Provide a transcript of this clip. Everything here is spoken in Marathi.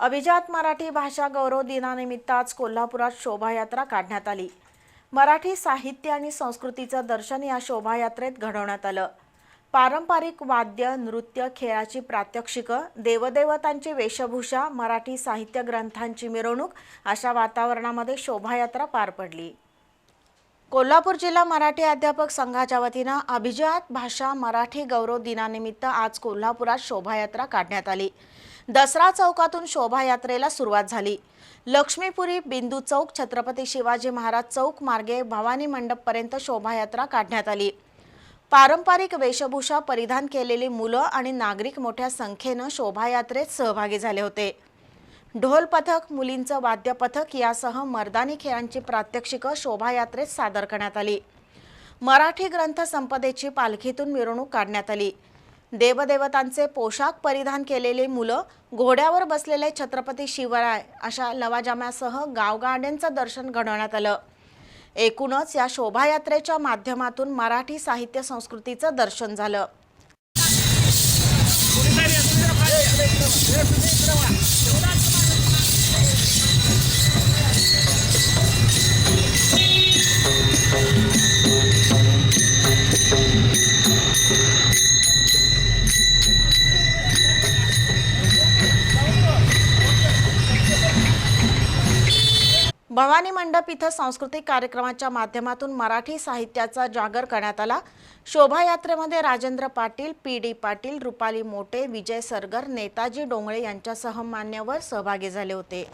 अभिजात मराठी भाषा गौरव दिनानिमित्त आज कोल्हापुरात शोभायात्रा काढण्यात आली. मराठी साहित्य आणि संस्कृतीचं दर्शन या शोभायात्रेत घडवण्यात आलं. पारंपरिक वाद्य नृत्य खेळाची प्रात्यक्षिकं देवदेवतांची वेशभूषा मराठी साहित्य ग्रंथांची मिरवणूक अशा वातावरणामध्ये शोभायात्रा पार पडली. कोल्हापूर जिल्हा मराठी अध्यापक संघाच्या वतीनं अभिजात भाषा मराठी गौरव दिनानिमित्त आज कोल्हापुरात शोभायात्रा काढण्यात आली. दसरा चौकातून शोभायात्रेला सुरुवात झाली. लक्ष्मीपुरी बिंदू चौक छत्रपती शिवाजी महाराज चौक मार्गे भवानी मंडपपर्यंत शोभायात्रा काढण्यात आली. पारंपरिक वेशभूषा परिधान केलेली मुलं आणि नागरिक मोठ्या संख्येनं शोभायात्रेत सहभागी झाले होते. ढोल पथक मुलींचं वाद्य पथक यासह मर्दानी खेळांची प्रात्यक्षिकं शोभायात्रेत सादर करण्यात आली. मराठी ग्रंथ संपदेची पालखीतून मिरवणूक काढण्यात आली. देवदेवतांचे पोशाख परिधान केलेले मुलं घोड्यावर बसलेले छत्रपती शिवराय अशा लवाजाम्यासह गावगाड्यांचं दर्शन घडवण्यात आलं. एकूणच या शोभायात्रेच्या माध्यमातून मराठी साहित्य संस्कृतीचं दर्शन झालं. भवानी मंडप इथं सांस्कृतिक कार्यक्रमाच्या माध्यमातून मराठी साहित्याचा जागर करण्यात आला. शोभायात्रेमध्ये राजेंद्र पाटील पी डी पाटील रुपाली मोटे विजय सरगर नेताजी डोंगळे यांच्यासह मान्यवर सहभागी झाले होते.